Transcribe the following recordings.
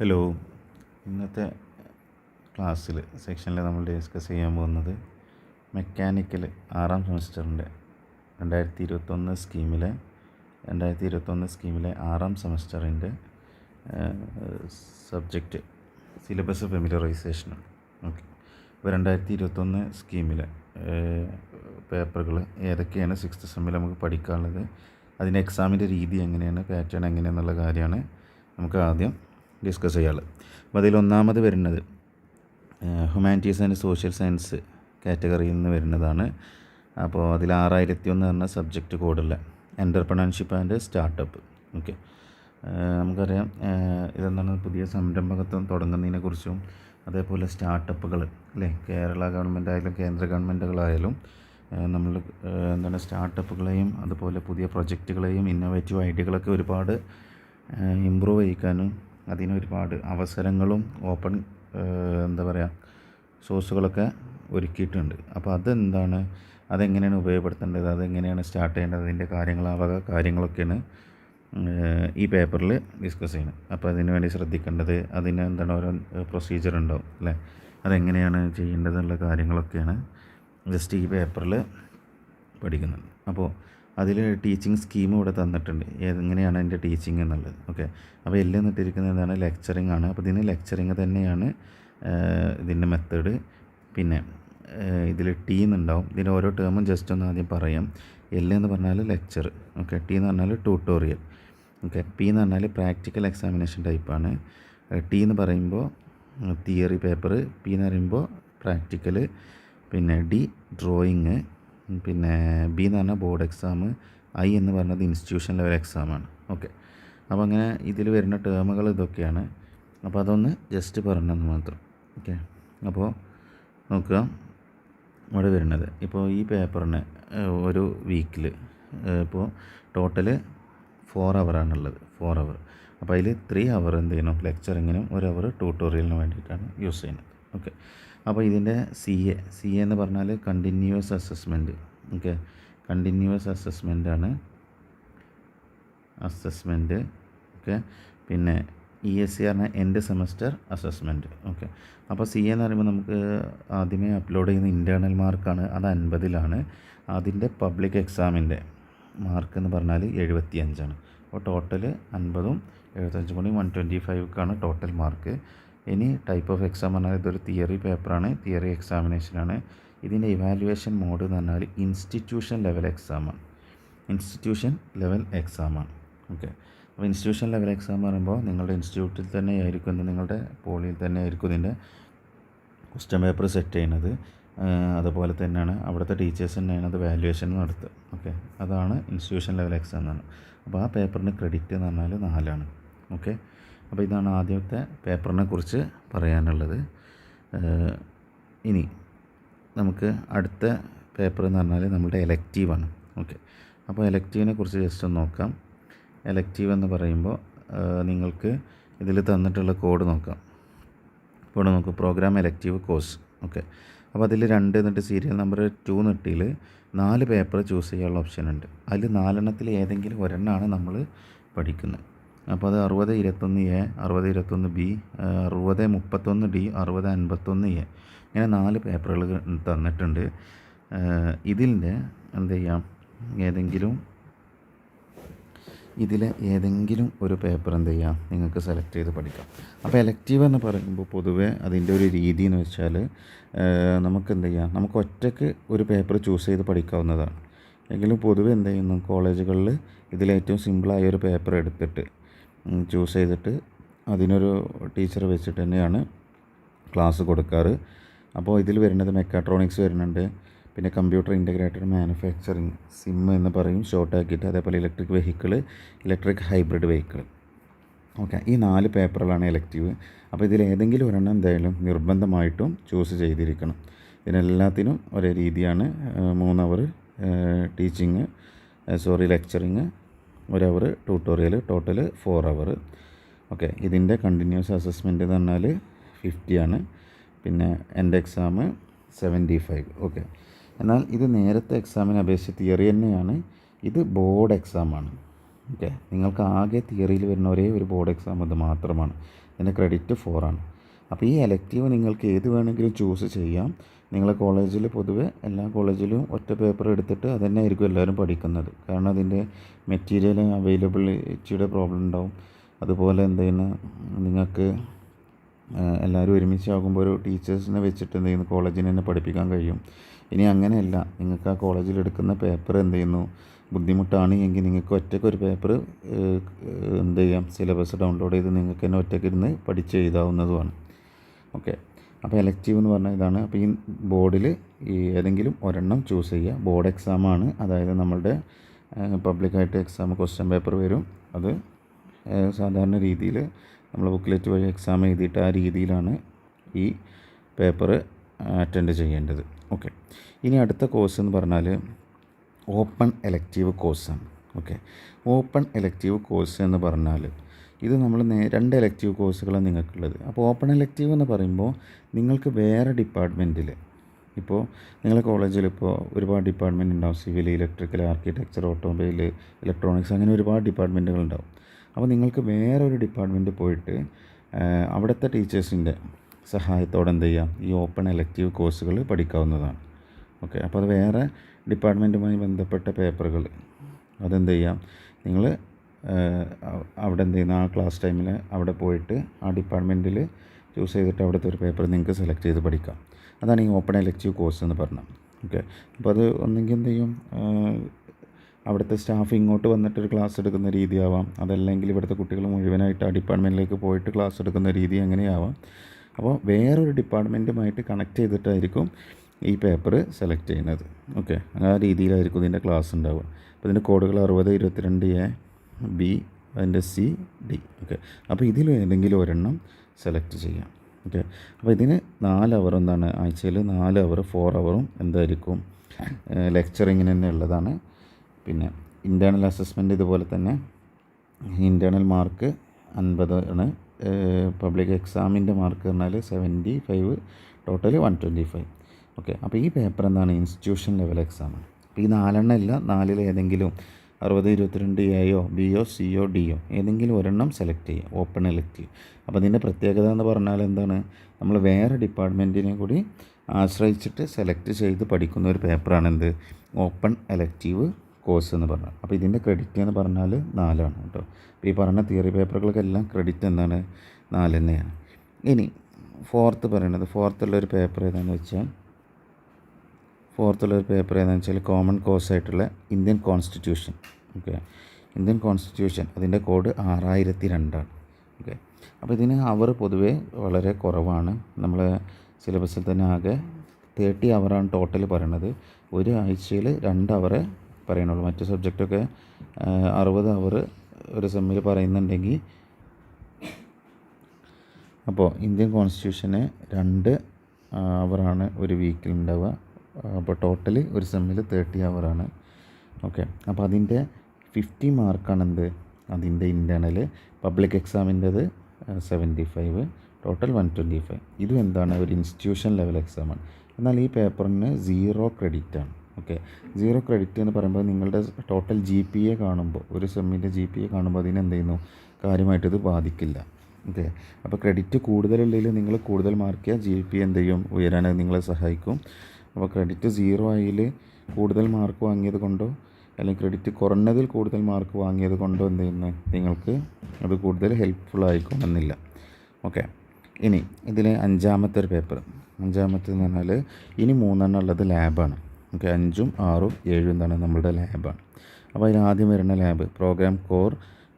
Hello ഇന്നത്തെ ക്ലാസ്സിൽ സെക്ഷനിൽ നമ്മൾ ഡിസ്കസ് ചെയ്യാൻ പോകുന്നത് മെക്കാനിക്കൽ ആറാം സെമസ്റ്ററിന്റെ രണ്ടായിരത്തി ഇരുപത്തൊന്ന് സ്കീമിലെ രണ്ടായിരത്തി ഇരുപത്തൊന്ന് സ്കീമിലെ ആറാം സെമസ്റ്ററിന്റെ സബ്ജക്റ്റ് സിലബസ് ഫെമിലറൈസേഷനാണ് ഓക്കെ ഇപ്പോൾ രണ്ടായിരത്തി ഇരുപത്തൊന്ന് സ്കീമിലെ പേപ്പറുകൾ ഏതൊക്കെയാണ് സിക്സ്ത് സെമ്മിൽ നമുക്ക് പഠിക്കാനുള്ളത് അതിന്റെ എക്സാമിന്റെ രീതി എങ്ങനെയാണ് പാറ്റേൺ എങ്ങനെയാണെന്നുള്ള കാര്യമാണ് നമുക്ക് ആദ്യം ഡിസ്കസ് ചെയ്യാൾ അപ്പോൾ അതിൽ ഒന്നാമത് വരുന്നത് ഹ്യൂമാനിറ്റീസ് ആൻഡ് സോഷ്യൽ സയൻസ് കാറ്റഗറിയിൽ നിന്ന് വരുന്നതാണ്. അപ്പോൾ അതിൽ ആറായിരത്തി ഒന്ന് പറഞ്ഞ സബ്ജക്റ്റ് കോഡുള്ള എന്റർപ്രണർഷിപ്പ് ആൻഡ് സ്റ്റാർട്ടപ്പ്. ഓക്കെ. നമുക്കറിയാം ഇതെന്താണ് പുതിയ സംരംഭകത്വം തുടങ്ങുന്നതിനെ കുറിച്ചും അതേപോലെ സ്റ്റാർട്ടപ്പുകൾ അല്ലേ കേരള ഗവൺമെന്റ് ആയാലും കേന്ദ്ര ഗവൺമെന്റുകളായാലും നമ്മൾ എന്താണ് സ്റ്റാർട്ടപ്പുകളെയും അതുപോലെ പുതിയ പ്രൊജക്റ്റുകളെയും ഇന്നോവേറ്റീവ് ഐഡിയകളൊക്കെ ഒരുപാട് ഇമ്പ്രൂവ് ചെയ്യിക്കാനും അതിന് ഒരുപാട് അവസരങ്ങളും ഓപ്പൺ എന്താ പറയുക സോഴ്സുകളൊക്കെ ഒരുക്കിയിട്ടുണ്ട്. അപ്പോൾ അതെന്താണ്? അതെങ്ങനെയാണ് ഉപയോഗപ്പെടുത്തേണ്ടത്? അതെങ്ങനെയാണ് സ്റ്റാർട്ട് ചെയ്യേണ്ടത്? അതിന്റെ കാര്യങ്ങൾ ആ കാര്യങ്ങളൊക്കെയാണ് ഈ പേപ്പറിൽ ഡിസ്കസ് ചെയ്യുന്നത്. അപ്പോൾ അതിന് വേണ്ടി ശ്രദ്ധിക്കേണ്ടത് അതിന് എന്താണ് ഓരോ പ്രൊസീജിയർ ഉണ്ടാവും അല്ലേ? അതെങ്ങനെയാണ് ചെയ്യേണ്ടതെന്നുള്ള കാര്യങ്ങളൊക്കെയാണ് ജസ്റ്റ് ഈ പേപ്പറിൽ പഠിക്കുന്നത്. അപ്പോൾ അതിൽ ടീച്ചിങ് സ്കീം ഇവിടെ തന്നിട്ടുണ്ട്. എങ്ങനെയാണ് എന്റെ ടീച്ചിങ് എന്നുള്ളത്. ഓക്കെ അപ്പോൾ എല്ലാം എന്നിട്ടിരിക്കുന്നത് എന്താണ് ലെക്ചറിങ് ആണ്. അപ്പോൾ ഇതിന് ലെക്ചറിങ് തന്നെയാണ് ഇതിന്റെ മെത്തേഡ് പിന്നെ ഇതിൽ ടി എന്നുണ്ടാവും. ഇതിന്റെ ഓരോ ടേമും ജസ്റ്റ് ഒന്ന് ആദ്യം പറയാം. എൽ എന്ന് പറഞ്ഞാൽ ലെക്ചർ ഓക്കെ ടി എന്ന് പറഞ്ഞാൽ ട്യൂട്ടോറിയൽ ഓക്കെ പി എന്ന് പറഞ്ഞാൽ പ്രാക്ടിക്കൽ എക്സാമിനേഷൻ ടൈപ്പാണ് ടി എന്ന് പറയുമ്പോൾ തിയറി പേപ്പർ പി എന്ന് പറയുമ്പോൾ പ്രാക്ടിക്കൽ പിന്നെ ഡി ഡ്രോയിങ് പിന്നെ ബി എന്ന് പറഞ്ഞാൽ ബോർഡ് എക്സാം ഐ എന്ന് പറഞ്ഞത് ഇൻസ്റ്റിറ്റ്യൂഷൻ ലെവൽ എക്സാമാണ് ഓക്കെ അപ്പോൾ അങ്ങനെ ഇതിൽ വരുന്ന ടേമുകൾ ഇതൊക്കെയാണ്. അപ്പോൾ അതൊന്ന് ജസ്റ്റ് പറഞ്ഞെന്ന് മാത്രം. ഓക്കെ അപ്പോൾ നോക്കുക. ഇവിടെ വരുന്നത്. ഇപ്പോൾ ഈ പേപ്പറിന് ഒരു വീക്കിൽ ഇപ്പോൾ ടോട്ടൽ ഫോർ അവറാണുള്ളത് ഫോർ അവർ അപ്പോൾ അതിൽ ത്രീ അവർ എന്ത് ചെയ്യണം? ലെക്ചറിങ്ങിനും ഒരു അവർ ട്യൂട്ടോറിയലിനും വേണ്ടിയിട്ടാണ് യൂസ് ചെയ്യുന്നത്. ഓക്കെ അപ്പോൾ ഇതിന്റെ സി എ സി എ എന്ന് പറഞ്ഞാൽ continuous assessment okay continuous assessment ആണ് അസസ്മെന്റ് ഓക്കെ പിന്നെ ഇ എസ് സി പറഞ്ഞാൽ എൻഡ് സെമസ്റ്റർ അസസ്മെന്റ് ഓക്കെ അപ്പോൾ സി എന്ന് പറയുമ്പോൾ നമുക്ക് ആദ്യമേ അപ്ലോഡ് ചെയ്യുന്ന ഇന്റേർണൽ മാർക്കാണ് അത് അൻപതിലാണ്. അതിന്റെ പബ്ലിക് എക്സാമിന്റെ മാർക്ക് എന്ന് പറഞ്ഞാൽ എഴുപത്തി അഞ്ചാണ് അപ്പോൾ ടോട്ടൽ അൻപതും എഴുപത്തഞ്ചും കൂടി വൺ ട്വന്റി ഫൈവ്ക്കാണ് ടോട്ടൽ മാർക്ക് ഇനി ടൈപ്പ് ഓഫ് എക്സാം പറഞ്ഞാൽ ഇതൊരു തിയറി പേപ്പറാണ് തിയറി എക്സാമിനേഷനാണ് ഇതിന്റെ ഇവാലുവേഷൻ മോഡ് എന്ന് പറഞ്ഞാൽ ഇൻസ്റ്റിറ്റ്യൂഷൻ ലെവൽ എക്സാമാണ് ഇൻസ്റ്റിറ്റ്യൂഷൻ ലെവൽ എക്സാമാണ് ഓക്കെ അപ്പോൾ ഇൻസ്റ്റിറ്റ്യൂഷൻ ലെവൽ എക്സാം പറയുമ്പോൾ നിങ്ങളുടെ ഇൻസ്റ്റിറ്റ്യൂട്ടിൽ തന്നെ ആയിരിക്കും നിങ്ങളുടെ പോളിയിൽ തന്നെ ആയിരിക്കും ഇതിന്റെ ക്വസ്റ്റ്യൻ പേപ്പർ സെറ്റ് ചെയ്യുന്നത്. അതുപോലെ തന്നെയാണ് അവിടുത്തെ ടീച്ചേഴ്സ് തന്നെയാണ് അത് വാല്യുവേഷൻ നടത്തുക. ഓക്കെ അതാണ് ഇൻസ്റ്റിറ്റ്യൂഷൻ ലെവൽ എക്സാം എന്നാണ് അപ്പോൾ ആ പേപ്പറിന് ക്രെഡിറ്റ് എന്ന് പറഞ്ഞാൽ നാലാണ്. ഓക്കെ അപ്പോൾ ഇതാണ് ആദ്യത്തെ പേപ്പറിനെ കുറിച്ച് പറയാനുള്ളത് ഇനി നമുക്ക് അടുത്ത പേപ്പർ എന്ന് പറഞ്ഞാൽ നമ്മുടെ എലക്റ്റീവാണ് ഓക്കെ. അപ്പോൾ എലക്റ്റീവിനെ കുറിച്ച് ജസ്റ്റ് ഒന്ന് നോക്കാം. എലക്റ്റീവ് എന്ന് പറയുമ്പോൾ നിങ്ങൾക്ക് ഇതിൽ തന്നിട്ടുള്ള കോഡ് നോക്കാം. ഇവിടെ നമുക്ക് പ്രോഗ്രാം എലക്റ്റീവ് കോഴ്സ് ഓക്കെ. അപ്പോൾ അതിൽ രണ്ട് എന്നിട്ട് സീരിയൽ നമ്പർ ടു നെട്ടിയിൽ നാല് പേപ്പർ ചൂസ് ചെയ്യാനുള്ള ഓപ്ഷൻ ഉണ്ട്. അതിൽ നാലെണ്ണത്തിൽ ഏതെങ്കിലും ഒരെണ്ണമാണ് നമ്മൾ പഠിക്കുന്നത്. അപ്പോൾ അത് അറുപത് ഇരുപത്തൊന്ന് എ അറുപത് ഇരുപത്തൊന്ന് ബി അറുപത് മുപ്പത്തൊന്ന് ഡി അറുപത് അൻപത്തൊന്ന് എ. ഇങ്ങനെ നാല് പേപ്പറുകൾ തന്നിട്ടുണ്ട്. ഇതിന്റെ എന്ത് ചെയ്യാം? ഏതെങ്കിലും ഇതിൽ ഏതെങ്കിലും ഒരു പേപ്പർ എന്ത് ചെയ്യാം? നിങ്ങൾക്ക് സെലക്ട് ചെയ്ത് പഠിക്കാം. അപ്പോൾ എലക്റ്റീവ് എന്ന് പറയുമ്പോൾ പൊതുവേ അതിന്റെ ഒരു രീതി എന്ന് വെച്ചാൽ നമുക്ക് എന്ത് ചെയ്യാം? നമുക്ക് ഒറ്റയ്ക്ക് ഒരു പേപ്പർ ചൂസ് ചെയ്ത് പഠിക്കാവുന്നതാണ്. എങ്കിലും പൊതുവെ എന്ത് ചെയ്യുന്നു? കോളേജുകളിൽ ഇതിലേറ്റവും സിമ്പിളായ ഒരു പേപ്പർ എടുത്തിട്ട് ചൂസ് ചെയ്തിട്ട് അതിനൊരു ടീച്ചർ വെച്ചിട്ട് തന്നെയാണ് ക്ലാസ് കൊടുക്കാറ്. അപ്പോൾ ഇതിൽ വരുന്നത് മെക്കാട്രോണിക്സ് വരുന്നുണ്ട്. പിന്നെ കമ്പ്യൂട്ടർ ഇന്റഗ്രേറ്റഡ് മാനുഫാക്ചറിങ് സിം എന്ന് പറയും. ഷോർട്ട് ആക്കിയിട്ട് അതേപോലെ electric vehicle electric hybrid vehicle okay ഈ നാല് പേപ്പറുകളാണ് ഇലക്റ്റീവ് അപ്പോൾ ഇതിൽ ഏതെങ്കിലും ഒരെണ്ണം എന്തായാലും നിർബന്ധമായിട്ടും ചൂസ് ചെയ്തിരിക്കണം. ഇതിനെല്ലാത്തിനും ഒരേ രീതിയാണ് മൂന്ന് അവർ ടീച്ചിങ് സോറി ലെക്ചറിങ് ഒരു hour tutorial total four hour okay ഇതിന്റെ കണ്ടിന്യൂസ് അസസ്മെന്റ് എന്ന് പറഞ്ഞാൽ ഫിഫ്റ്റി ആണ്. പിന്നെ എന്റെ എക്സാം സെവന്റി ഫൈവ് ഓക്കെ എന്നാൽ ഇത് നേരത്തെ എക്സാമിനെ അപേക്ഷിച്ച് തിയറി തന്നെയാണ്. ഇത് ബോർഡ് എക്സാമാണ് ഓക്കെ നിങ്ങൾക്ക് ആകെ തിയറിയിൽ വരുന്ന ഒരേ ഒരു ബോർഡ് എക്സാം അത് മാത്രമാണ്. ഇതിന്റെ ക്രെഡിറ്റ് ഫോറാണ് അപ്പോൾ ഈ എലക്റ്റീവ് നിങ്ങൾക്ക് ഏത് വേണമെങ്കിലും ചൂസ് ചെയ്യാം. നിങ്ങളെ കോളേജിൽ പൊതുവെ എല്ലാ കോളേജിലും ഒറ്റ പേപ്പർ എടുത്തിട്ട് അത് തന്നെ ആയിരിക്കും എല്ലാവരും പഠിക്കുന്നത്. കാരണം അതിന്റെ മെറ്റീരിയൽ അവൈലബിളിറ്റിയുടെ പ്രോബ്ലം ഉണ്ടാവും. അതുപോലെ എന്തെയ്യുന്ന നിങ്ങൾക്ക് എല്ലാവരും എല്ലാവരും ഒരുമിച്ചാകുമ്പോൾ ഒരു ടീച്ചേഴ്സിനെ വെച്ചിട്ട് എന്ത് ചെയ്യുന്നു? കോളേജിന് തന്നെ പഠിപ്പിക്കാൻ കഴിയും. ഇനി അങ്ങനെയല്ല. നിങ്ങൾക്ക് ആ കോളേജിൽ എടുക്കുന്ന പേപ്പർ എന്ത് ചെയ്യുന്നു? ബുദ്ധിമുട്ടാണ് എങ്കിൽ നിങ്ങൾക്ക് ഒറ്റയ്ക്ക് ഒരു പേപ്പർ എന്ത് ചെയ്യാം? സിലബസ് ഡൗൺലോഡ് ചെയ്ത് നിങ്ങൾക്ക് തന്നെ ഒറ്റയ്ക്ക് ഇരുന്ന് പഠിച്ച് എഴുതാവുന്നതുമാണ്. ഓക്കെ. അപ്പോൾ എലക്റ്റീവ് എന്ന് പറഞ്ഞാൽ ഇതാണ്. അപ്പോൾ ഈ ബോർഡിൽ ഈ ഏതെങ്കിലും ഒരെണ്ണം ചൂസ് ചെയ്യുക. ബോർഡ് എക്സാമാണ് അതായത് നമ്മളുടെ പബ്ലിക്കായിട്ട് എക്സാം ക്വസ്റ്റ്യൻ പേപ്പർ വരും. അത് സാധാരണ രീതിയിൽ നമ്മൾ ബുക്ക്ലെറ്റ് വഴി എക്സാം എഴുതിയിട്ട് ആ രീതിയിലാണ് ഈ പേപ്പർ അറ്റൻഡ് ചെയ്യേണ്ടത്. ഓക്കെ. ഇനി അടുത്ത കോഴ്സ് എന്ന് പറഞ്ഞാൽ ഓപ്പൺ എലക്റ്റീവ് കോഴ്സാണ് ഓക്കെ. ഓപ്പൺ എലക്റ്റീവ് കോഴ്സ് എന്ന് പറഞ്ഞാൽ ഇത് നമ്മൾ രണ്ട് എലക്റ്റീവ് കോഴ്സുകളാണ് നിങ്ങൾക്കുള്ളത്. അപ്പോൾ ഓപ്പൺ എലക്റ്റീവ് എന്ന് പറയുമ്പോൾ നിങ്ങൾക്ക് വേറെ ഡിപ്പാർട്ട്മെന്റിൽ ഇപ്പോൾ നിങ്ങളുടെ കോളേജിൽ ഇപ്പോൾ ഒരുപാട് ഡിപ്പാർട്ട്മെന്റ് ഉണ്ടാവും. Civil electrical architecture automobile electronics അങ്ങനെ ഒരുപാട് ഡിപ്പാർട്ട്മെന്റുകൾ ഉണ്ടാവും. അപ്പോൾ നിങ്ങൾക്ക് വേറെ ഒരു ഡിപ്പാർട്ട്മെന്റ് പോയിട്ട് അവിടുത്തെ ടീച്ചേഴ്സിന്റെ സഹായത്തോടെ എന്ത് ചെയ്യാം? ഈ ഓപ്പൺ എലക്റ്റീവ് കോഴ്സുകൾ പഠിക്കാവുന്നതാണ്. ഓക്കെ അപ്പോൾ അത് വേറെ ഡിപ്പാർട്ട്മെന്റുമായി ബന്ധപ്പെട്ട പേപ്പറുകൾ അതെന്ത് ചെയ്യാം? നിങ്ങൾ അവിടെ എന്ത് ചെയ്യുന്ന ആ ക്ലാസ് ടൈമിൽ അവിടെ പോയിട്ട് ആ ഡിപ്പാർട്ട്മെന്റിൽ ചൂസ് ചെയ്തിട്ട് അവിടുത്തെ ഒരു പേപ്പർ നിങ്ങൾക്ക് സെലക്ട് ചെയ്ത് പഠിക്കാം. അതാണ് ഈ ഓപ്പൺ എലക്റ്റീവ് കോഴ്സ് എന്ന് പറഞ്ഞത്. ഓക്കെ. അപ്പോൾ അത് ഒന്നെങ്കിൽ എന്ത് ചെയ്യും? അവിടുത്തെ സ്റ്റാഫ് ഇങ്ങോട്ട് വന്നിട്ട് ഒരു ക്ലാസ് എടുക്കുന്ന രീതിയാവാം. അതല്ലെങ്കിൽ ഇവിടുത്തെ കുട്ടികൾ മുഴുവനായിട്ട് ആ ഡിപ്പാർട്ട്മെന്റിലേക്ക് പോയിട്ട് ക്ലാസ് എടുക്കുന്ന രീതി അങ്ങനെയാവാം. അപ്പോൾ വേറൊരു ഡിപ്പാർട്ട്മെന്റുമായിട്ട് കണക്ട് ചെയ്തിട്ടായിരിക്കും ഈ പേപ്പർ സെലക്ട് ചെയ്യുന്നത്. ഓക്കെ. ആ രീതിയിലായിരിക്കും ഇതിന്റെ ക്ലാസ് ഉണ്ടാവുക. അപ്പോൾ ഇതിന്റെ കോഡുകൾ അറുപത് ഇരുപത്തിരണ്ട് എ ബി അതിന്റെ സി ഡി ഓക്കെ അപ്പോൾ ഇതിൽ ഏതെങ്കിലും ഒരെണ്ണം സെലക്ട് ചെയ്യാം. ഓക്കെ അപ്പോൾ ഇതിന് നാല് അവർ എന്താണ്? ആഴ്ചയിൽ നാല് അവർ ഫോർ അവറും എന്തായിരിക്കും? ലെക്ചറിങ്ങിന് തന്നെ ഉള്ളതാണ്. പിന്നെ ഇന്റേർണൽ അസസ്മെന്റ് ഇതുപോലെ തന്നെ ഇന്റേർണൽ മാർക്ക് അൻപത് ആണ്. പബ്ലിക് എക്സാമിന്റെ മാർക്ക് പറഞ്ഞാൽ seventy five total one twenty five okay അപ്പോൾ ഈ പേപ്പർ എന്താണ്? ഇൻസ്റ്റിറ്റ്യൂഷൻ ലെവൽ എക്സാം അപ്പോൾ ഈ നാലെണ്ണം ഇല്ല നാലിൽ ഏതെങ്കിലും അറുപത് ഇരുപത്തിരണ്ട് എയോ ബിയോ സിയോ ഡിയോ ഏതെങ്കിലും ഒരെണ്ണം സെലക്ട് ചെയ്യുക ഓപ്പൺ ഇലക്റ്റീവ് അപ്പോൾ അതിന്റെ പ്രത്യേകത എന്ന് പറഞ്ഞാൽ എന്താണ്? നമ്മൾ വേറെ ഡിപ്പാർട്ട്മെന്റിനെ കൂടി ആശ്രയിച്ചിട്ട് സെലക്ട് ചെയ്ത് പഠിക്കുന്ന ഒരു പേപ്പറാണ് എന്ത്? ഓപ്പൺ എലക്റ്റീവ് കോഴ്സ് എന്ന് പറഞ്ഞാൽ. അപ്പോൾ ഇതിന്റെ ക്രെഡിറ്റ് എന്ന് പറഞ്ഞാൽ നാലാണ് കേട്ടോ. അപ്പോൾ ഈ പറഞ്ഞ തിയറി പേപ്പറുകൾക്കെല്ലാം ക്രെഡിറ്റ് എന്താണ്? നാല് തന്നെയാണ്. ഇനി ഫോർത്ത് പറയുന്നത് ഫോർത്തുള്ള ഒരു പേപ്പർ ഏതാണെന്ന് വെച്ചാൽ ഫോർത്തുള്ള ഒരു പേപ്പർ ഏതാണെന്ന് വെച്ചാൽ കോമൺ കോഴ്സ് ആയിട്ടുള്ള Indian constitution okay Indian constitution അതിന്റെ കോഡ് ആറായിരത്തി രണ്ടാണ് ഓക്കെ അപ്പോൾ ഇതിന് അവർ പൊതുവേ വളരെ കുറവാണ്. നമ്മൾ സിലബസിൽ തന്നെ ആകെ തേർട്ടി അവറാണ് ടോട്ടൽ പറയണത്. ഒരു ആഴ്ചയിൽ രണ്ട് അവറെ പറയണുള്ളൂ. മറ്റു സബ്ജക്റ്റൊക്കെ അറുപത് അവർ ഒരു സെമ്മിൽ പറയുന്നുണ്ടെങ്കിൽ അപ്പോൾ ഇന്ത്യൻ കോൺസ്റ്റിറ്റ്യൂഷന് രണ്ട് അവറാണ് ഒരു വീക്കിൽ ഉണ്ടാവുക അപ്പോൾ ടോട്ടൽ ഒരു സെമ്മിൽ തേർട്ടി ആണ്. ഓക്കെ അപ്പോൾ അതിന്റെ ഫിഫ്റ്റി മാർക്കാണ് എന്ത്? അതിന്റെ internal public എക്സാമിന്റെത് seventy five total one twenty five ഇതും എന്താണ്? ഒരു ഇൻസ്റ്റിറ്റ്യൂഷൻ ലെവൽ എക്സാമാണ് എന്നാൽ ഈ പേപ്പറിന് സീറോ ക്രെഡിറ്റ് ആണ്. ഓക്കെ സീറോ ക്രെഡിറ്റ് എന്ന് പറയുമ്പോൾ നിങ്ങളുടെ ടോട്ടൽ ജി പി എ കാണുമ്പോൾ ഒരു സെമ്മിന്റെ ജി പി എ കാണുമ്പോൾ അതിന് എന്ത് ചെയ്യുന്നു? കാര്യമായിട്ട് ഇത് ബാധിക്കില്ല. ഓക്കെ അപ്പോൾ ക്രെഡിറ്റ് കൂടുതലുള്ളതിൽ നിങ്ങൾ കൂടുതൽ മാർക്ക് ജി പി എന്ത് ചെയ്യും? ഉയരാൻ നിങ്ങളെ സഹായിക്കും. അപ്പോൾ ക്രെഡിറ്റ് സീറോ ആയിൽ കൂടുതൽ മാർക്ക് വാങ്ങിയത് കൊണ്ടോ അല്ലെങ്കിൽ ക്രെഡിറ്റ് കുറഞ്ഞതിൽ കൂടുതൽ മാർക്ക് വാങ്ങിയത് കൊണ്ടോ എന്ത് ചെയ്യുന്നു നിങ്ങൾക്ക് അത് കൂടുതൽ ഹെൽപ്ഫുൾ ആയിക്കൊണ്ടെന്നില്ല ഓക്കെ ഇനി ഇതിലെ അഞ്ചാമത്തെ ഒരു പേപ്പർ അഞ്ചാമത്തെ എന്ന് പറഞ്ഞാൽ ഇനി മൂന്നെണ്ണം ഉള്ളത് ലാബാണ് ഓക്കെ അഞ്ചും ആറും ഏഴും എന്താണ് നമ്മളുടെ ലാബാണ് അപ്പോൾ അതിൽ ആദ്യം വരുന്ന ലാബ് പ്രോഗ്രാം കോർ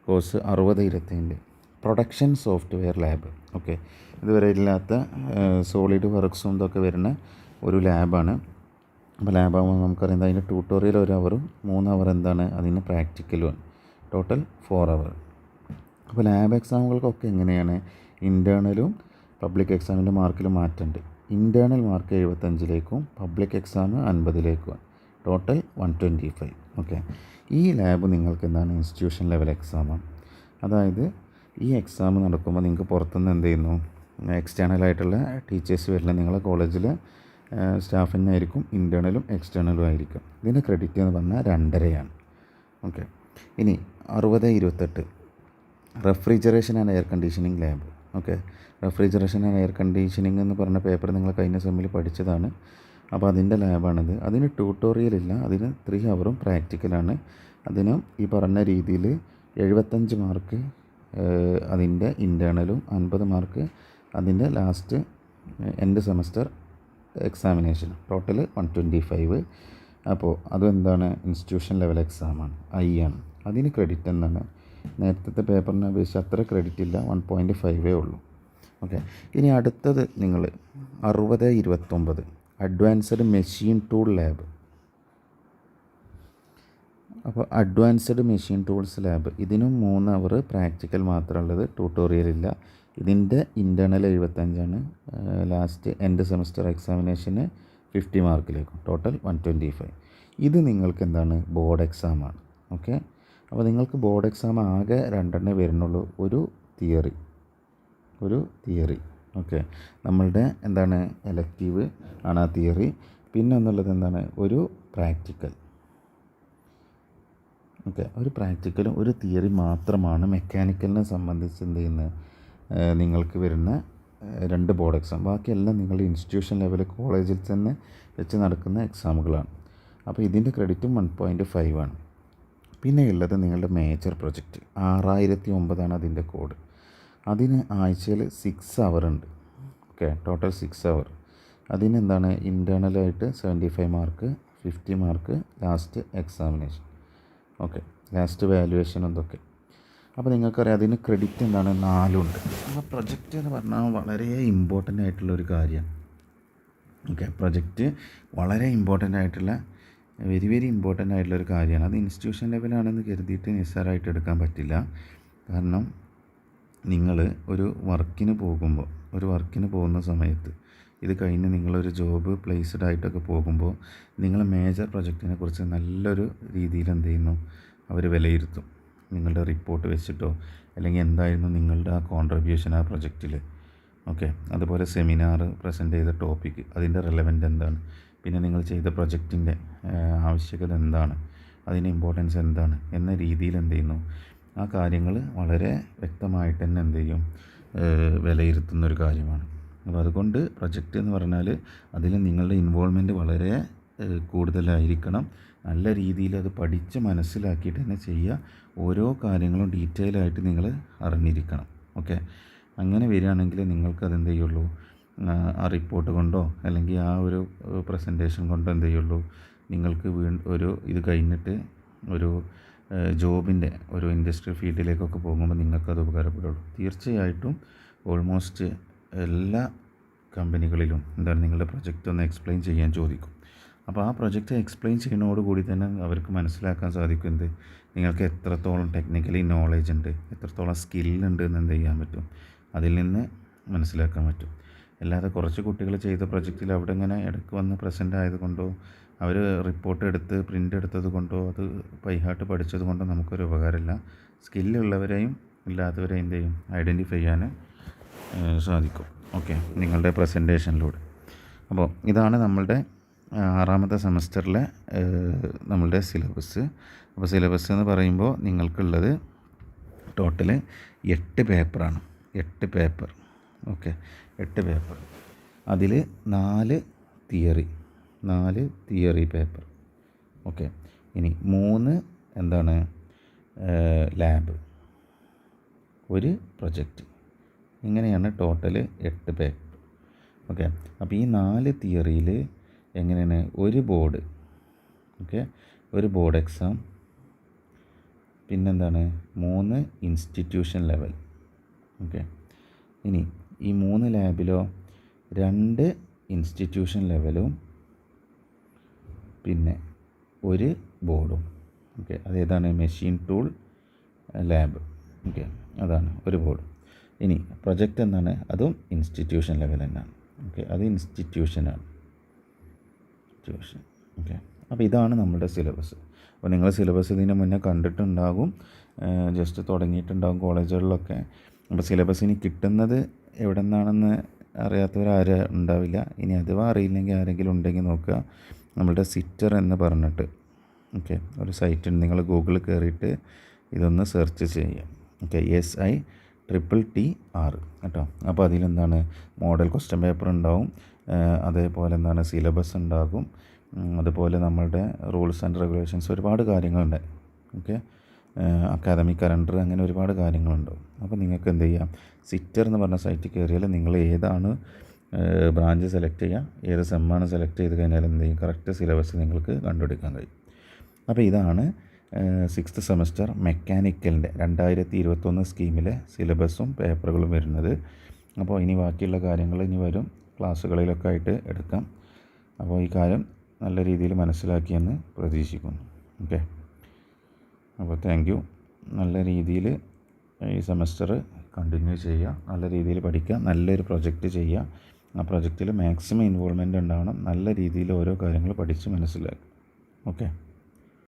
കോഴ്സ് അറുപത് ഇരുപത്തിന്റെ പ്രൊഡക്ഷൻ സോഫ്റ്റ്വെയർ ലാബ് ഓക്കെ ഇതുവരെ ഇല്ലാത്ത സോളിഡ് വർക്ക്സും ഇതൊക്കെ വരുന്ന ഒരു ലാബാണ്. അപ്പോൾ ലാബാകുമ്പോൾ നമുക്കറിയാം അതിന്റെ ട്യൂട്ടോറിയൽ ഒരു അവറും മൂന്ന് അവർ എന്താണ് അതിന് പ്രാക്ടിക്കലുമാണ് ടോട്ടൽ ഫോർ അവർ അപ്പോൾ ലാബ് എക്സാമുകൾക്കൊക്കെ എങ്ങനെയാണ് ഇന്റേർണലും പബ്ലിക് എക്സാമിന്റെ മാർക്കിൽ മാറ്റമുണ്ട് ഇന്റേർണൽ മാർക്ക് എഴുപത്തഞ്ചിലേക്കും public exam അൻപതിലേക്കുമാണ്. Total one twenty five okay ഈ ലാബ് നിങ്ങൾക്ക് എന്താണ്? ഇൻസ്റ്റിറ്റ്യൂഷൻ ലെവൽ എക്സാമാണ് അതായത് ഈ എക്സാം നടക്കുമ്പോൾ നിങ്ങൾക്ക് പുറത്തുനിന്ന് എന്ത് ചെയ്യുന്നു? എക്സ്റ്റേണലായിട്ടുള്ള ടീച്ചേഴ്സ് വരില്ല നിങ്ങളെ കോളേജിൽ സ്റ്റാഫ് തന്നെ ആയിരിക്കും ഇന്റേർണലും എക്സ്റ്റേണലും ആയിരിക്കും. ഇതിന്റെ ക്രെഡിറ്റ് എന്ന് പറഞ്ഞാൽ രണ്ടരയാണ്. ഓക്കെ ഇനി അറുപത് ഇരുപത്തെട്ട്. Refrigeration and air conditioning lab okay refrigeration and air conditioning എന്ന് പറഞ്ഞ പേപ്പർ നിങ്ങൾ കഴിഞ്ഞ സെമ്മിൽ പഠിച്ചതാണ്. അപ്പോൾ അതിന്റെ ലാബാണിത് അതിന് ട്യൂട്ടോറിയൽ ഇല്ല. അതിന് ത്രീ ഹവറും പ്രാക്ടിക്കലാണ് അതിന് ഈ പറഞ്ഞ രീതിയിൽ എഴുപത്തഞ്ച് മാർക്ക് അതിന്റെ ഇന്റേർണലും അൻപത് മാർക്ക് അതിന്റെ last end semester examination total one twenty five അപ്പോൾ അതും എന്താണ് ഇൻസ്റ്റിറ്റ്യൂഷൻ ലെവൽ എക്സാമാണ് ഐ ആണ് അതിന് ക്രെഡിറ്റ് എന്താണ്? നേരത്തെ പേപ്പറിനെ അപേക്ഷിച്ച് അത്ര ക്രെഡിറ്റ് ഇല്ല. വൺ പോയിന്റ് ഫൈവേ ഉള്ളൂ. ഓക്കെ ഇനി അടുത്തത് നിങ്ങൾ അറുപത് ഇരുപത്തൊമ്പത്. അഡ്വാൻസ്ഡ് മെഷീൻ ടൂൾ ലാബ് അപ്പോൾ അഡ്വാൻസ്ഡ് മെഷീൻ ടൂൾസ് ലാബ് ഇതിനും മൂന്ന് അവർ പ്രാക്ടിക്കൽ മാത്രമുള്ളത് ട്യൂട്ടോറിയൽ ഇല്ല. ഇതിന്റെ ഇന്റേർണൽ എഴുപത്തഞ്ചാണ്. ലാസ്റ്റ് എൻഡ് സെമസ്റ്റർ എക്സാമിനേഷന് ഫിഫ്റ്റി മാർക്കിലേക്കും ടോട്ടൽ വൺ ട്വന്റി ഫൈവ് ഇത് നിങ്ങൾക്ക് എന്താണ് ബോർഡ് എക്സാമാണ് ഓക്കെ അപ്പോൾ നിങ്ങൾക്ക് ബോർഡ് എക്സാം ആകെ രണ്ടെണ്ണേ വരുന്നുള്ളൂ. ഒരു തിയറി ഒരു തിയറി ഓക്കെ നമ്മളുടെ എന്താണ്? എലക്റ്റീവ് ആണ് ആ തിയറി പിന്നെ എന്നുള്ളത് എന്താണ്? ഒരു പ്രാക്ടിക്കൽ ഓക്കെ ഒരു പ്രാക്ടിക്കലും ഒരു തിയറി മാത്രമാണ് മെക്കാനിക്കലിനെ സംബന്ധിച്ച് എന്ത് ചെയ്യുന്നത്? നിങ്ങൾക്ക് വരുന്ന രണ്ട് ബോർഡ് എക്സാം ബാക്കിയെല്ലാം നിങ്ങൾ ഇൻസ്റ്റിറ്റ്യൂഷൻ ലെവൽ കോളേജിൽ തന്നെ വെച്ച് നടക്കുന്ന എക്സാമുകളാണ് അപ്പോൾ ഇതിന്റെ ക്രെഡിറ്റും വൺ പോയിന്റ് ഫൈവ് ആണ്. പിന്നെ ഉള്ളത് നിങ്ങളുടെ മേജർ പ്രൊജക്റ്റ് ആറായിരത്തി ഒമ്പതാണ് അതിന്റെ കോഡ് അതിന് ആഴ്ചയിൽ സിക്സ് അവർ ഉണ്ട്. ഓക്കെ ടോട്ടൽ സിക്സ് അവർ അതിനെന്താണ് ഇന്റേർണലായിട്ട് seventy five mark fifty mark last examination okay last valuation എന്തൊക്കെ? അപ്പോൾ നിങ്ങൾക്കറിയാം അതിന് ക്രെഡിറ്റ് എന്താണ്? നാലുണ്ട്. അപ്പോൾ പ്രൊജക്റ്റ് എന്ന് പറഞ്ഞാൽ വളരെ ഇമ്പോർട്ടന്റ് ആയിട്ടുള്ള ഒരു കാര്യമാണ് ഓക്കെ പ്രൊജക്റ്റ് വളരെ ഇമ്പോർട്ടന്റ് ആയിട്ടുള്ള വെരി വെരി ഇമ്പോർട്ടന്റ് ആയിട്ടുള്ള ഒരു കാര്യമാണ്. അത് ഇൻസ്റ്റിറ്റ്യൂഷൻ ലെവലാണെന്ന് കരുതിയിട്ട് നിസ്സാരമായിട്ട് എടുക്കാൻ പറ്റില്ല. കാരണം നിങ്ങൾ ഒരു വർക്കിന് പോകുമ്പോൾ ഒരു വർക്കിന് പോകുന്ന സമയത്ത് ഇത് കഴിഞ്ഞ് നിങ്ങളൊരു ജോബ് പ്ലേസ്ഡ് ആയിട്ടൊക്കെ പോകുമ്പോൾ നിങ്ങൾ മേജർ പ്രൊജക്റ്റിനെ കുറിച്ച് നല്ലൊരു രീതിയിൽ എന്ത് ചെയ്യുന്നു? അവർ വിലയിരുത്തും. നിങ്ങളുടെ റിപ്പോർട്ട് വെച്ചിട്ടോ അല്ലെങ്കിൽ എന്തായിരുന്നു നിങ്ങളുടെ ആ കോൺട്രിബ്യൂഷൻ ആ പ്രൊജക്റ്റിൽ ഓക്കെ അതുപോലെ സെമിനാർ പ്രസന്റ് ചെയ്ത ടോപ്പിക്ക് അതിന്റെ റെലവന്റ് എന്താണ്? പിന്നെ നിങ്ങൾ ചെയ്ത പ്രൊജക്റ്റിന്റെ ആവശ്യകത എന്താണ്? അതിന്റെ ഇമ്പോർട്ടൻസ് എന്താണ്? എന്ന രീതിയിൽ എന്ത് ചെയ്യുന്നു? ആ കാര്യങ്ങൾ വളരെ വ്യക്തമായിട്ട് തന്നെ എന്ത് ചെയ്യും? വിലയിരുത്തുന്ന ഒരു കാര്യമാണ്. അപ്പോൾ അതുകൊണ്ട് പ്രൊജക്റ്റ് എന്ന് പറഞ്ഞാൽ അതിൽ നിങ്ങളുടെ ഇൻവോൾവ്മെന്റ് വളരെ കൂടുതലായിരിക്കണം. നല്ല രീതിയിൽ അത് പഠിച്ച് മനസ്സിലാക്കിയിട്ട് തന്നെ ചെയ്യുക. ഓരോ കാര്യങ്ങളും ഡീറ്റെയിൽ ആയിട്ട് നിങ്ങൾ അറിഞ്ഞിരിക്കണം. ഓക്കെ അങ്ങനെ വരികയാണെങ്കിൽ നിങ്ങൾക്ക് അത് എന്ത് ചെയ്യുള്ളൂ? ആ റിപ്പോർട്ട് കൊണ്ടോ അല്ലെങ്കിൽ ആ ഒരു പ്രസന്റേഷൻ കൊണ്ടോ എന്ത് ചെയ്യുള്ളൂ? നിങ്ങൾക്ക് വീ ഒരു ഇത് കഴിഞ്ഞിട്ട് ഒരു ജോബിന്റെ ഒരു ഇൻഡസ്ട്രി ഫീൽഡിലേക്കൊക്കെ പോകുമ്പോൾ നിങ്ങൾക്കത് ഉപകാരപ്പെടുള്ളൂ. തീർച്ചയായിട്ടും ഓൾമോസ്റ്റ് എല്ലാ കമ്പനികളിലും എന്താണ് നിങ്ങളുടെ പ്രൊജക്റ്റ് ഒന്ന് എക്സ്പ്ലെയിൻ ചെയ്യാൻ ചോദിക്കും. അപ്പോൾ ആ പ്രൊജക്റ്റ് എക്സ്പ്ലെയിൻ ചെയ്യുന്നതോടുകൂടി തന്നെ അവർക്ക് മനസ്സിലാക്കാൻ സാധിക്കും എന്ത് നിങ്ങൾക്ക് എത്രത്തോളം ടെക്നിക്കലി നോളേജ് ഉണ്ട് എത്രത്തോളം സ്കില്ലുണ്ട് എന്ന് എന്ത് ചെയ്യാൻ പറ്റും അതിൽ നിന്ന് മനസ്സിലാക്കാൻ പറ്റും. അല്ലാതെ കുറച്ച് കുട്ടികൾ ചെയ്ത പ്രൊജക്റ്റിൽ അവിടെ ഇങ്ങനെ ഇടയ്ക്ക് വന്ന് പ്രസന്റ് ആയതുകൊണ്ടോ അവർ റിപ്പോർട്ട് എടുത്ത് പ്രിന്റ് എടുത്തത് കൊണ്ടോ അത് പൈഹാട്ട് പഠിച്ചത് കൊണ്ടോ നമുക്കൊരു ഉപകാരമില്ല. സ്കില്ലുള്ളവരെയും ഇല്ലാത്തവരെയും എന്ത് ചെയ്യും? ഐഡന്റിഫൈ ചെയ്യാൻ സാധിക്കും. ഓക്കെ നിങ്ങളുടെ പ്രസന്റേഷനിലൂടെ അപ്പോൾ ഇതാണ് നമ്മളുടെ ആറാമത്തെ സെമസ്റ്ററിലെ നമ്മളുടെ സിലബസ്. അപ്പോൾ സിലബസ് എന്ന് പറയുമ്പോൾ നിങ്ങൾക്കുള്ളത് ടോട്ടൽ എട്ട് പേപ്പറാണ്. എട്ട് പേപ്പർ. ഓക്കെ. എട്ട് പേപ്പർ. അതിൽ നാല് തിയറി. നാല് തിയറി പേപ്പർ. ഓക്കെ. ഇനി മൂന്ന് എന്താണ്? ലാബ്. ഒരു പ്രൊജക്റ്റ് ഇങ്ങനെയാണ് ടോട്ടൽ എട്ട് പേപ്പർ. ഓക്കെ. അപ്പോൾ ഈ നാല് തിയറിയിൽ എങ്ങനെയാണ്? ഒരു ബോർഡ് ഓക്കെ ഒരു ബോർഡ് എക്സാം പിന്നെന്താണ്? മൂന്ന് ഇൻസ്റ്റിറ്റ്യൂഷൻ ലെവൽ ഓക്കെ ഇനി ഈ മൂന്ന് ലാബിലോ രണ്ട് ഇൻസ്റ്റിറ്റ്യൂഷൻ ലെവലും പിന്നെ ഒരു ബോർഡും ഓക്കെ അതേതാണ് മെഷീൻ ടൂൾ ലാബ് ഓക്കെ അതാണ് ഒരു ബോർഡ് ഇനി പ്രൊജക്റ്റ് എന്താണ്? അതും ഇൻസ്റ്റിറ്റ്യൂഷൻ ലെവൽ തന്നെയാണ്. ഓക്കെ അത് ഇൻസ്റ്റിറ്റ്യൂഷനാണ് ഇൻസ്റ്റിറ്റ്യൂഷൻ ഓക്കെ. അപ്പോൾ ഇതാണ് നമ്മുടെ സിലബസ്. അപ്പോൾ നിങ്ങൾ സിലബസ് ഇതിന് മുന്നേ കണ്ടിട്ടുണ്ടാകും. ജസ്റ്റ് തുടങ്ങിയിട്ടുണ്ടാകും കോളേജുകളിലൊക്കെ. അപ്പോൾ സിലബസ് ഇനി കിട്ടുന്നത് എവിടെ നിന്നാണെന്ന് അറിയാത്തവരാരും ഉണ്ടാവില്ല. ഇനി അഥവാ അറിയില്ലെങ്കിൽ ആരെങ്കിലും ഉണ്ടെങ്കിൽ നോക്കുക. നമ്മളുടെ സിറ്റർ എന്ന് പറഞ്ഞിട്ട്. ഓക്കെ. ഒരു സൈറ്റ് ഉണ്ട്. നിങ്ങൾ ഗൂഗിളിൽ കയറിയിട്ട് ഇതൊന്ന് സെർച്ച് ചെയ്യുക. Okay. S I triple T R. കേട്ടോ. അപ്പോൾ അതിലെന്താണ്? മോഡൽ ക്വസ്റ്റ്യൻ പേപ്പർ ഉണ്ടാവും. അതേപോലെ എന്താണ് സിലബസ് ഉണ്ടാകും. അതുപോലെ നമ്മളുടെ റൂൾസ് ആൻഡ് റെഗുലേഷൻസ് ഒരുപാട് കാര്യങ്ങളുണ്ട്. ഓക്കെ അക്കാദമിക് കലണ്ടർ അങ്ങനെ ഒരുപാട് കാര്യങ്ങളുണ്ടാവും അപ്പോൾ നിങ്ങൾക്ക് എന്ത് ചെയ്യാം? സിറ്റർ എന്ന് പറഞ്ഞ സൈറ്റിൽ കയറിയാൽ നിങ്ങൾ ഏതാണ് ബ്രാഞ്ച് സെലക്ട് ചെയ്യുക ഏത് സെമ്മാണ് സെലക്ട് ചെയ്ത് കഴിഞ്ഞാൽ എന്ത് ചെയ്യും? കറക്റ്റ് സിലബസ് നിങ്ങൾക്ക് കണ്ടുപിടിക്കാൻ കഴിയും. അപ്പോൾ ഇതാണ് സിക്സ്ത് സെമസ്റ്റർ മെക്കാനിക്കലിന്റെ രണ്ടായിരത്തി ഇരുപത്തൊന്ന് സ്കീമിലെ സിലബസും പേപ്പറുകളും വരുന്നത്. അപ്പോൾ ഇനി ബാക്കിയുള്ള കാര്യങ്ങൾ ഇനി വരും. ക്ലാസ്സുകളിലൊക്കെ ആയിട്ട് എടുക്കാം. അപ്പോൾ ഈ കാര്യം നല്ല രീതിയിൽ മനസ്സിലാക്കിയെന്ന് പ്രതീക്ഷിക്കുന്നു. ഓക്കെ? അപ്പോൾ താങ്ക് യു. നല്ല രീതിയിൽ ഈ സെമസ്റ്റർ കണ്ടിന്യൂ ചെയ്യുക. നല്ല രീതിയിൽ പഠിക്കുക. നല്ലൊരു പ്രൊജക്റ്റ് ചെയ്യുക. ആ പ്രൊജക്റ്റിൽ മാക്സിമം ഇൻവോൾവ്മെന്റ് ഉണ്ടാവണം. നല്ല രീതിയിൽ ഓരോ കാര്യങ്ങൾ പഠിച്ച് മനസ്സിലാക്കുക. ഓക്കെ?